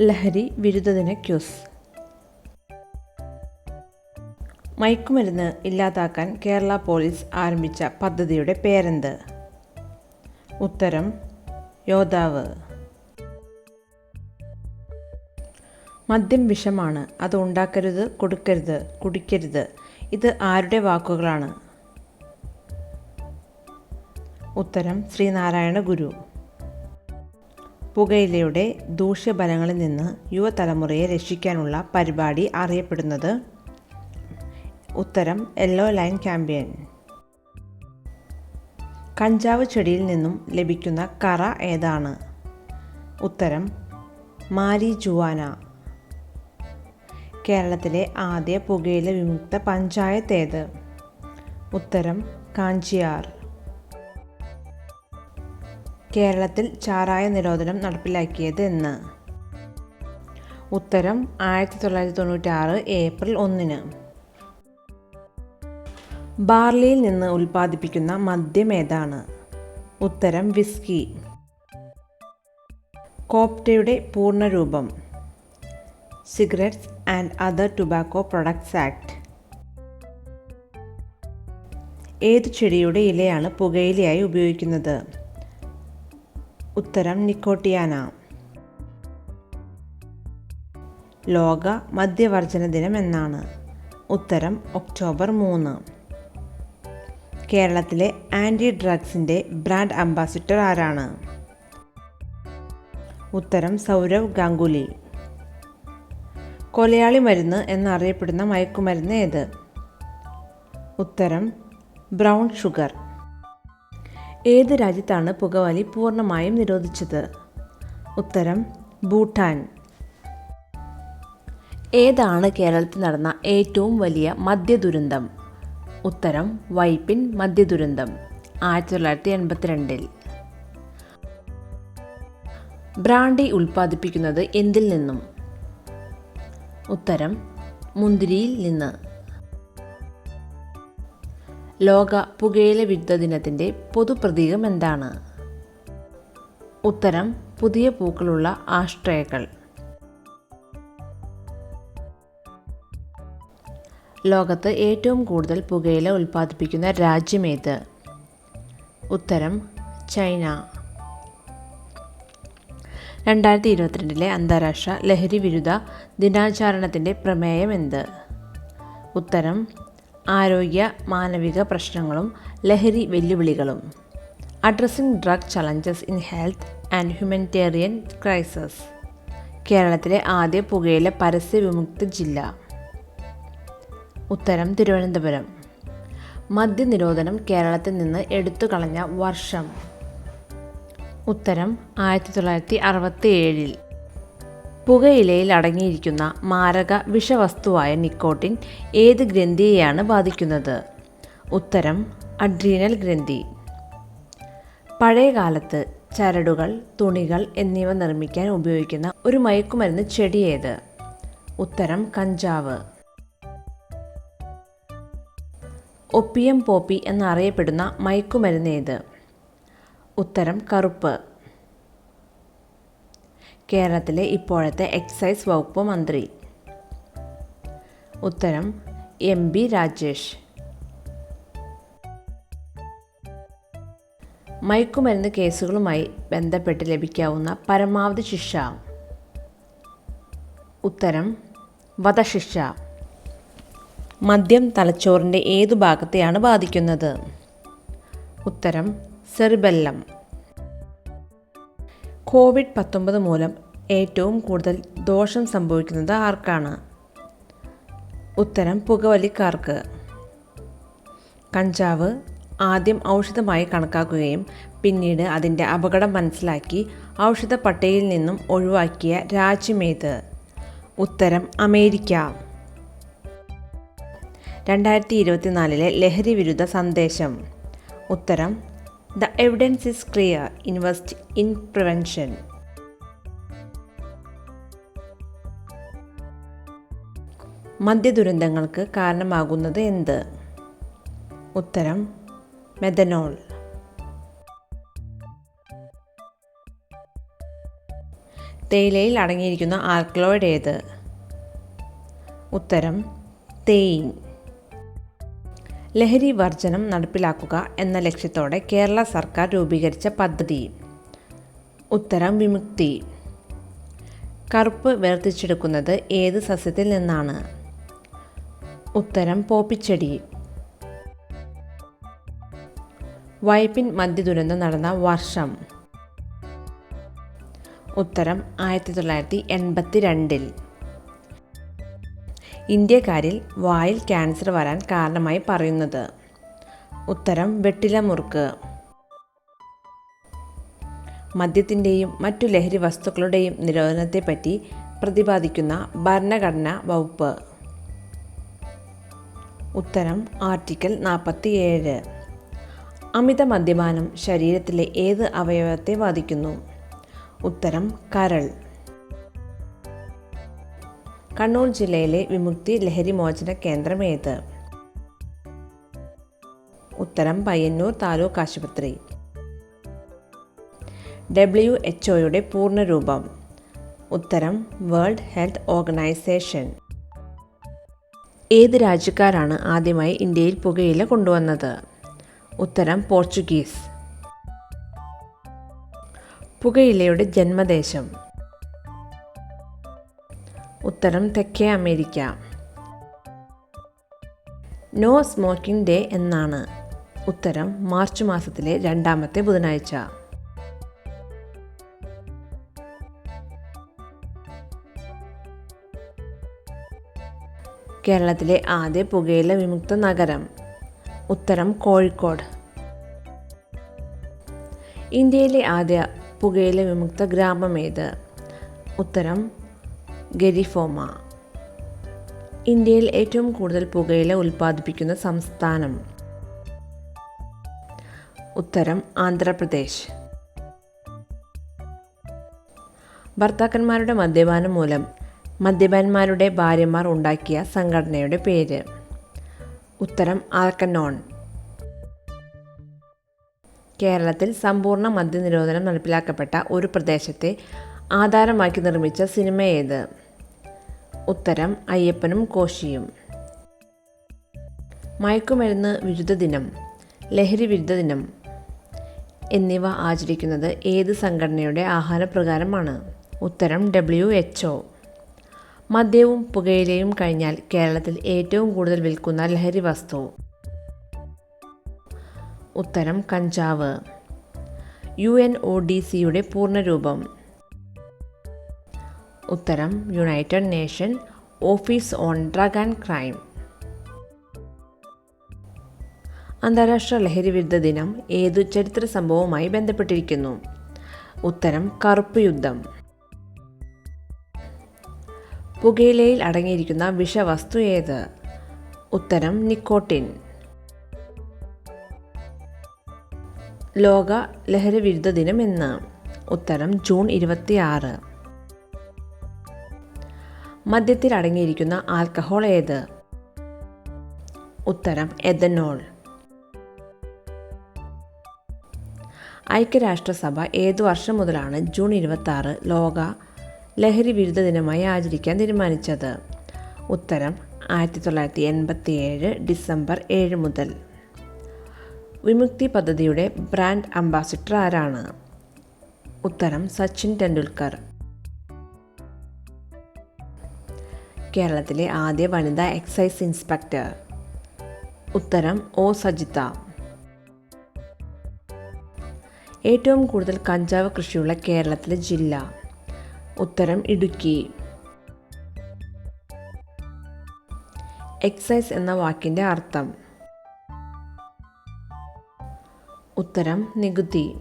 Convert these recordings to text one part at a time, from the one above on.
ലഹരി വിരുദ്ധദിന ക്യൂസ്. മയക്കുമരുന്ന് ഇല്ലാതാക്കാൻ കേരള പോലീസ് ആരംഭിച്ച പദ്ധതിയുടെ പേരെന്ത്? ഉത്തരം യോദ്ധാവ്. മദ്യം വിഷമാണ്. അത് ഉണ്ടാക്കരുത് കൊടുക്കരുത് കുടിക്കരുത്. ഇത് ആരുടെ വാക്കുകളാണ്? ഉത്തരം ശ്രീനാരായണ ഗുരു. പുകയിലയുടെ ദൂഷ്യഫലങ്ങളിൽ നിന്ന് യുവതലമുറയെ രക്ഷിക്കാനുള്ള പരിപാടി അറിയപ്പെടുന്നത് ഉത്തരം യെല്ലോ ലൈൻ ക്യാമ്പയിൻ. കഞ്ചാവ് ചെടിയിൽ നിന്നും ലഭിക്കുന്ന കറ ഏതാണ്? ഉത്തരം മാരി ജുവാന. കേരളത്തിലെ ആദ്യ പുകയില വിമുക്ത പഞ്ചായത്ത് ഏത്? ഉത്തരം കാഞ്ചിയാർ. കേരളത്തിൽ ചാരായ നിരോധനം നടപ്പിലാക്കിയത് എന്ന്. ഉത്തരം ആയിരത്തി തൊള്ളായിരത്തി തൊണ്ണൂറ്റി ആറ് ഏപ്രിൽ ഒന്നിന്. ബാർലിയിൽ നിന്ന് ഉൽപ്പാദിപ്പിക്കുന്ന മദ്യം ഏതാണ്? ഉത്തരം വിസ്കി. കോപ്റ്റയുടെ പൂർണരൂപം. Cigarettes and other tobacco products act. ഏത് ചെടിയുടെ ഇലയാണ് പുകയിലയായി ഉപയോഗിക്കുന്നത്? ഉത്തരം നിക്കോട്ടിയാന. ലോക മദ്യവർജന ദിനം എന്നാണ്. ഉത്തരം ഒക്ടോബർ മൂന്ന്. കേരളത്തിലെ ആന്റി ഡ്രഗ്സിന്റെ ബ്രാൻഡ് അംബാസിഡർ ആരാണ്? ഉത്തരം സൗരവ് ഗാംഗുലി. കൊലയാളി മരുന്ന് എന്നറിയപ്പെടുന്ന മയക്കുമരുന്ന് ഏത്? ഉത്തരം ബ്രൗൺ ഷുഗർ. ഏത് രാജ്യത്താണ് പുകവലി പൂർണമായും നിരോധിച്ചത്? ഉത്തരം ഭൂട്ടാൻ. ഏതാണ് കേരളത്തിൽ നടന്ന ഏറ്റവും വലിയ മദ്യദുരന്തം? ഉത്തരം വൈപ്പിൻ മദ്യദുരന്തം ആയിരത്തി തൊള്ളായിരത്തി എൺപത്തിരണ്ടിൽ ബ്രാണ്ടി ഉൽപ്പാദിപ്പിക്കുന്നത് എന്തിൽ നിന്നും? ഉത്തരം മുന്തിരിയിൽ നിന്ന്. ലോക പുകയില വിരുദ്ധ ദിനത്തിന്റെ പൊതുപ്രതീകം എന്താണ്? ഉത്തരം പുതിയ പൂക്കളുള്ള ആശ്രയകൾ ലോകത്ത് ഏറ്റവും കൂടുതൽ പുകയില ഉൽപ്പാദിപ്പിക്കുന്ന രാജ്യമേത് ഉത്തരം ചൈന. രണ്ടായിരത്തി ഇരുപത്തിരണ്ടിലെ അന്താരാഷ്ട്ര ലഹരി വിരുദ്ധ ദിനാചരണത്തിന്റെ പ്രമേയം എന്ത്? ഉത്തരം ആരോഗ്യ മാനവിക പ്രശ്നങ്ങളും ലഹരി വെല്ലുവിളികളും. Addressing drug challenges in health and humanitarian crises കേരളത്തിലെ ആദ്യ പുകയില പരസ്യ വിമുക്ത ജില്ല. ഉത്തരം തിരുവനന്തപുരം. മദ്യനിരോധനം കേരളത്തിൽ നിന്ന് എടുത്തു കളഞ്ഞ വർഷം. ഉത്തരം ആയിരത്തി തൊള്ളായിരത്തി അറുപത്തി ഏഴിൽ പുകയിലയിൽ അടങ്ങിയിരിക്കുന്ന മാരക വിഷവസ്തുവായ നിക്കോട്ടിൻ ഏത് ഗ്രന്ഥിയെയാണ് ബാധിക്കുന്നത്? ഉത്തരം അഡ്രീനൽ ഗ്രന്ഥി. പഴയകാലത്ത് ചരടുകൾ തുണികൾ എന്നിവ നിർമ്മിക്കാൻ ഉപയോഗിക്കുന്ന ഒരു മയക്കുമരുന്ന് ചെടി ഏത് ഉത്തരം കഞ്ചാവ്. ഒപ്പിയം പോപ്പി എന്നറിയപ്പെടുന്ന മയക്കുമരുന്ന് ഏത്? ഉത്തരം കറുപ്പ്. കേരളത്തിലെ ഇപ്പോഴത്തെ എക്സൈസ് വകുപ്പ് മന്ത്രി. ഉത്തരം എം ബി രാജേഷ്. മയക്കുമരുന്ന് കേസുകളുമായി ബന്ധപ്പെട്ട് ലഭിക്കാവുന്ന പരമാവധി ശിക്ഷ. ഉത്തരം വധശിക്ഷ. മദ്യം തലച്ചോറിന്റെ ഏതു ഭാഗത്തെയാണ് ബാധിക്കുന്നത്? ഉത്തരം സെറിബെല്ലം. കോവിഡ് പത്തൊമ്പത് മൂലം ഏറ്റവും കൂടുതൽ ദോഷം സംഭവിക്കുന്നത് ആർക്കാണ്? ഉത്തരം പുകവലിക്കാർക്ക്. കഞ്ചാവ് ആദ്യം ഔഷധമായി കണക്കാക്കുകയും പിന്നീട് അതിന്റെ അപകടം മനസ്സിലാക്കി ഔഷധ പട്ടികയിൽ നിന്നും ഒഴിവാക്കിയ രാജ്യമേത് ഉത്തരം അമേരിക്ക. രണ്ടായിരത്തി ഇരുപത്തിനാലിലെ ലഹരി വിരുദ്ധ സന്ദേശം. ഉത്തരം the evidence is clear invest in prevention മദ്യദുരന്തങ്ങൾക്ക് കാരണമാകുന്നത് എന്ത്? ഉത്തരം മെഥനോൾ. തേയിലയിൽ അടങ്ങിയിരിക്കുന്ന ആൽക്കലോയിഡ് ഏത്? ഉത്തരം തേയിൻ. ലഹരി വർജനം നടപ്പിലാക്കുക എന്ന ലക്ഷ്യത്തോടെ കേരള സർക്കാർ രൂപീകരിച്ച പദ്ധതി. ഉത്തരം വിമുക്തി. കറുപ്പ് വേർതിച്ചെടുക്കുന്നത് ഏത് സസ്യത്തിൽ നിന്നാണ്? ഉത്തരം പോപ്പിച്ചെടി. വൈപ്പിൻ മദ്യ ദുരന്തം നടന്ന വർഷം. ഉത്തരം ആയിരത്തി തൊള്ളായിരത്തി എൺപത്തി രണ്ടിൽ ഇന്ത്യക്കാരിൽ വായിൽ ക്യാൻസർ വരാൻ കാരണമായി പറയുന്നത്. ഉത്തരം വെട്ടില മുറുക്ക് മദ്യത്തിന്റെയും മറ്റു ലഹരി വസ്തുക്കളുടെയും നിരോധനത്തെപ്പറ്റി പ്രതിപാദിക്കുന്ന ഭരണഘടനാ വകുപ്പ്. ഉത്തരം ആർട്ടിക്കിൾ നാൽപ്പത്തി ഏഴ് അമിത മദ്യപാനം ശരീരത്തിലെ ഏത് അവയവത്തെ ബാധിക്കുന്നു? ഉത്തരം കരൾ. കണ്ണൂർ ജില്ലയിലെ വിമുക്തി ലഹരി മോചന കേന്ദ്രം ഏത്? ഉത്തരം പയ്യന്നൂർ താലൂക്ക് ആശുപത്രി. ഡബ്ല്യു എച്ച് ഒയുടെ പൂർണരൂപം. ഉത്തരം വേൾഡ് ഹെൽത്ത് ഓർഗനൈസേഷൻ. ഏത് രാജ്യക്കാരാണ് ആദ്യമായി ഇന്ത്യയിൽ പുകയില കൊണ്ടുവന്നത്? ഉത്തരം പോർച്ചുഗീസ്. പുകയിലയുടെ ജന്മദേശം. ഉത്തരം തെക്കേ അമേരിക്ക. നോ സ്മോക്കിംഗ് ഡേ എന്നാണ്. ഉത്തരം മാർച്ച് മാസത്തിലെ രണ്ടാമത്തെ ബുധനാഴ്ച. കേരളത്തിലെ ആദ്യ പുകയില വിമുക്ത നഗരം. ഉത്തരം കോഴിക്കോട്. ഇന്ത്യയിലെ ആദ്യ പുകയില വിമുക്ത ഗ്രാമം ഏത്? ഉത്തരം ഗരിഫോമ. ഇന്ത്യയിൽ ഏറ്റവും കൂടുതൽ പുകയില ഉൽപ്പാദിപ്പിക്കുന്ന സംസ്ഥാനം. ഉത്തരം ആന്ധ്രാപ്രദേശ്. ഭർത്താക്കന്മാരുടെ മദ്യപാനം മൂലം മദ്യപാന്മാരുടെ ഭാര്യമാർ ഉണ്ടാക്കിയ സംഘടനയുടെ പേര്. ഉത്തരം ആർക്കനോൺ കേരളത്തിൽ സമ്പൂർണ മദ്യനിരോധനം നടപ്പിലാക്കപ്പെട്ട ഒരു പ്രദേശത്തെ ആധാരമാക്കി നിർമ്മിച്ച സിനിമ ഏത്? ഉത്തരം അയ്യപ്പനും കോശിയും. മയക്കുമരുന്ന് വിരുദ്ധ ദിനം ലഹരി വിരുദ്ധ ദിനം എന്നിവ ആചരിക്കുന്നത് ഏത് സംഘടനയുടെ ആഹ്വാനപ്രകാരമാണ് ഉത്തരം ഡബ്ല്യു എച്ച് മദ്യവും പുകയിലയും കഴിഞ്ഞാൽ കേരളത്തിൽ ഏറ്റവും കൂടുതൽ വിൽക്കുന്ന ലഹരി വസ്തു. ഉത്തരം കഞ്ചാവ്. യു എൻ ഒ ഡി സിയുടെ പൂർണരൂപം ഉത്തരം United Nation office on drug and crime അന്താരാഷ്ട്ര ലഹരി വിരുദ്ധ ദിനം ഏതു ചരിത്ര സംഭവവുമായി ബന്ധപ്പെട്ടിരിക്കുന്നു? ഉത്തരം കറുപ്പ് യുദ്ധം. പുകയിലയിൽ അടങ്ങിയിരിക്കുന്ന വിഷവസ്തു ഏത്? ഉത്തരം നിക്കോട്ടിൻ. ലോക ലഹരി വിരുദ്ധ ദിനം എന്ന് ഉത്തരം ജൂൺ ഇരുപത്തിയാറ്. മദ്യത്തിൽ അടങ്ങിയിരിക്കുന്ന ആൽക്കഹോൾ ഏത്? ഉത്തരം എഥനോൾ. ഐക്യരാഷ്ട്രസഭ ഏതു വർഷം മുതലാണ് ജൂൺ ഇരുപത്തി ലോക ലഹരി വിരുദ്ധ ദിനമായി ആചരിക്കാൻ തീരുമാനിച്ചത്? ഉത്തരം ആയിരത്തി തൊള്ളായിരത്തി എൺപത്തി ഏഴ് ഡിസംബർ ഏഴ് മുതൽ. വിമുക്തി പദ്ധതിയുടെ ബ്രാൻഡ് അംബാസിഡർ ആരാണ്? ഉത്തരം സച്ചിൻ ടെണ്ടുൽക്കർ. കേരളത്തിലെ ആദ്യ വനിതാ എക്സൈസ് ഇൻസ്പെക്ടർ. ഉത്തരം ഒ. സജിത. ഏറ്റവും കൂടുതൽ കഞ്ചാവ് കൃഷിയുള്ള കേരളത്തിലെ ജില്ല. ഉത്തരം ഇടുക്കി. എക്സൈസ് എന്ന വാക്കിന്റെ അർത്ഥം. ഉത്തരം നികുതി.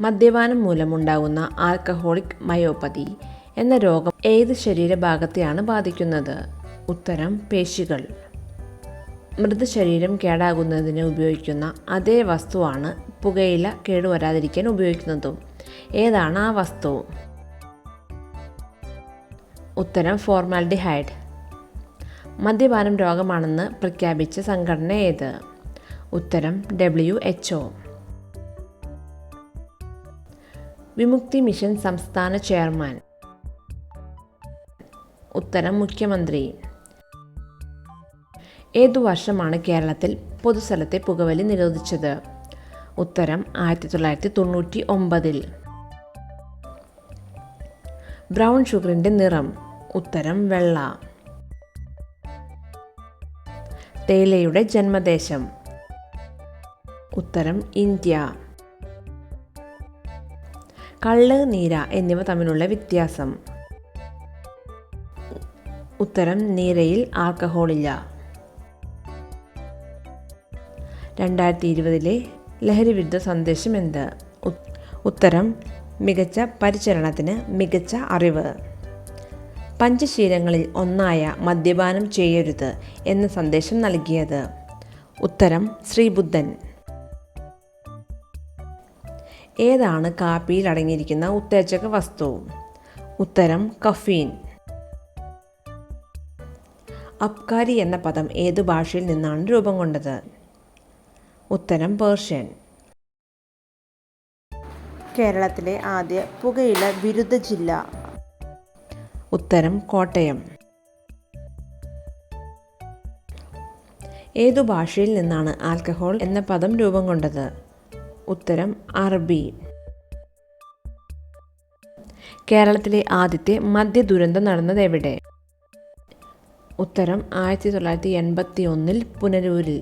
മദ്യപാനം മൂലമുണ്ടാകുന്ന ആൽക്കഹോളിക് മയോപ്പതി. എന്ന രോഗം ഏത് ശരീരഭാഗത്തെയാണ് ബാധിക്കുന്നത്? ഉത്തരം പേശികൾ. മൃതശരീരം കേടാകുന്നതിന് ഉപയോഗിക്കുന്ന അതേ വസ്തുവാണ് പുകയില കേടുവരാതിരിക്കാൻ ഉപയോഗിക്കുന്നതും. ഏതാണ് ആ വസ്തു? ഉത്തരം ഫോർമാൽഡിഹൈഡ്. മദ്യപാനം രോഗമാണെന്ന് പ്രഖ്യാപിച്ച സംഘടന ഏത്? ഉത്തരം W H O. Vimukthi mission സംസ്ഥാന ചെയർമാൻ. ഉത്തരം മുഖ്യമന്ത്രി. ഏതു വർഷമാണ് കേരളത്തിൽ പൊതുസ്ഥലത്തെ പുകവലി നിരോധിച്ചത്? ഉത്തരം ആയിരത്തി തൊള്ളായിരത്തി തൊണ്ണൂറ്റി ഒമ്പതിൽ ബ്രൗൺ ഷുഗറിന്റെ നിറം. ഉത്തരം വെള്ള. തേയിലയുടെ ജന്മദേശം. ഉത്തരം ഇന്ത്യ. കള്ള് നീര എന്നിവ തമ്മിലുള്ള വ്യത്യാസം. ഉത്തരം നീരയിൽ ആൽക്കഹോളില്ല. രണ്ടായിരത്തി ഇരുപതിലെ ലഹരി വിരുദ്ധ സന്ദേശം എന്ത്? ഉത്തരം മികച്ച പരിചരണത്തിന് മികച്ച അറിവ്. പഞ്ചശീലങ്ങളിൽ ഒന്നായ മദ്യപാനം ചെയ്യരുത് എന്ന സന്ദേശം നൽകിയത്. ഉത്തരം ശ്രീബുദ്ധൻ. ഏതാണ് കാപ്പിയിൽ അടങ്ങിയിരിക്കുന്ന ഉത്തേജക വസ്തു? ഉത്തരം കഫീൻ. അബ്കാരി എന്ന പദം ഏതു ഭാഷയിൽ നിന്നാണ് രൂപം കൊണ്ടത്? ഉത്തരം പേർഷ്യൻ. കേരളത്തിലെ ആദ്യ പുകയില വിരുദ്ധ ജില്ല. ഉത്തരം കോട്ടയം. ഏതു ഭാഷയിൽ നിന്നാണ് ആൽക്കഹോൾ എന്ന പദം രൂപം കൊണ്ടത്? ഉത്തരം അറബി. കേരളത്തിലെ ആദ്യത്തെ മദ്യ ദുരന്തം നടന്നത് എവിടെ? ഉത്തരം ആയിരത്തി തൊള്ളായിരത്തി എൺപത്തി ഒന്നിൽ പുനലൂരിൽ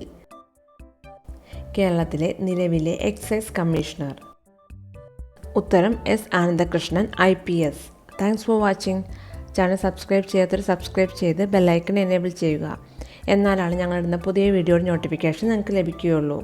കേരളത്തിലെ നിലവിലെ എക്സൈസ് കമ്മീഷണർ. ഉത്തരം S Anandakrishnan I P S. Thanks for watching channel subscribe ചെയ്യാത്തവർ സബ്സ്ക്രൈബ് ചെയ്ത് ബെല്ലൈക്കൺ എനേബിൾ ചെയ്യുക. എന്നാലാണ് ഞങ്ങളിടുന്ന പുതിയ വീഡിയോയുടെ നോട്ടിഫിക്കേഷൻ നിങ്ങൾക്ക് ലഭിക്കുകയുള്ളൂ.